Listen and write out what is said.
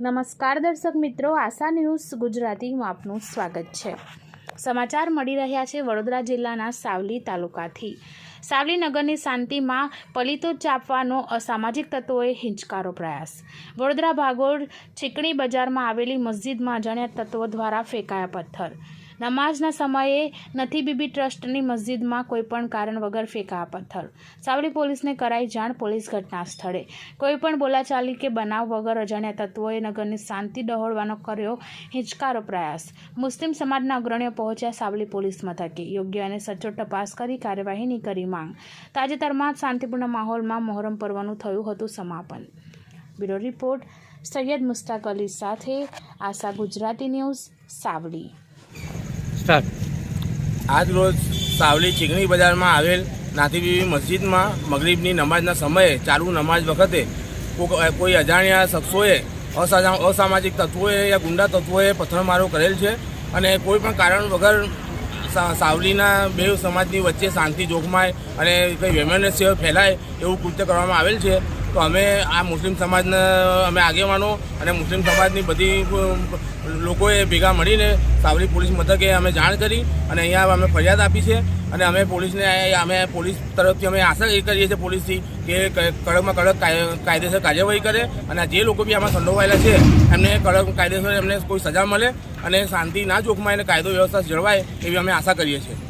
નમસ્કાર દર્શક મિત્રો, આશા ન્યૂઝ ગુજરાતીમાં આપનું સ્વાગત છે. સમાચાર મળી રહ્યા છે વડોદરા જિલ્લાના સાવલી તાલુકાથી. સાવલી નગરની શાંતિમાં પલિતો ચાપવાનો અસામાજિક તત્વોએ હિંચકારો પ્રયાસ. વડોદરા ભાગોળ ચીકણી બજારમાં આવેલી મસ્જિદમાં અજાણ્યા તત્વો દ્વારા ફેંકાયા પથ્થર. નમાઝના સમયે નથી બીબી ટ્રસ્ટની મસ્જિદમાં કોઈપણ કારણ વગર ફેંકા પથ્થર. સાવલી પોલીસને કરાઈ જાણ પોલીસ ઘટના સ્થળે. કોઈપણ બોલાચાલી કે બનાવ વગર અજાણ્યા તત્વોએ નગરની શાંતિ ડહોળવાનો કર્યો હિંચકારો પ્રયાસ. મુસ્લિમ સમાજના અગ્રણીઓ પહોંચ્યા સાવલી પોલીસ મથકે. યોગ્ય અને સચોટ તપાસ કરી કાર્યવાહીની કરી માંગ. તાજેતરમાં શાંતિપૂર્ણ માહોલમાં મોહરમ પર્વનું થયું હતું સમાપન. બ્યુરો રિપોર્ટ, સૈયદ મુસ્તાક અલી સાથે આશા ગુજરાતી ન્યૂઝ, સાવલી. સ્ટાર્ટ આજ રોજ સાવલી ચીકણી બજારમાં આવેલ નાથી બીબી મસ્જિદમાં મગરીબની નમાજના સમયે ચાલુ નમાજ વખતે કોઈ અજાણ્યા શખ્સોએ અસાજા અસામાજિક તત્વોએ યા ગુંડા તત્વોએ પથ્થરમારો કરેલ છે અને કોઈ પણ કારણ વગર સાવલીના બે સમાજની વચ્ચે શાંતિ જોખમાય અને કંઈ વેમેનસ ફેલાય એવું કૃત્ય કરવામાં આવેલ છે. તો અમે આ મુસ્લિમ સમાજના અમે આગેવાનો અને મુસ્લિમ સમાજની બધી લોકોએ ભેગા મળીને સાવલી પોલીસ મથકે અમે જાણ કરી અને અહીંયા અમે ફરિયાદ આપી છે અને અમે પોલીસને, અમે પોલીસ તરફથી અમે આશા એ કરીએ છીએ પોલીસથી કે કડકમાં કડક કાયદેસર કાર્યવાહી કરે અને જે લોકો બી આમાં સંડોવાયેલા છે, એમને કડક કાયદેસર એમને કોઈ સજા મળે અને શાંતિ ના જોખમાય અને કાયદો વ્યવસ્થા જળવાય એવી અમે આશા કરીએ છીએ.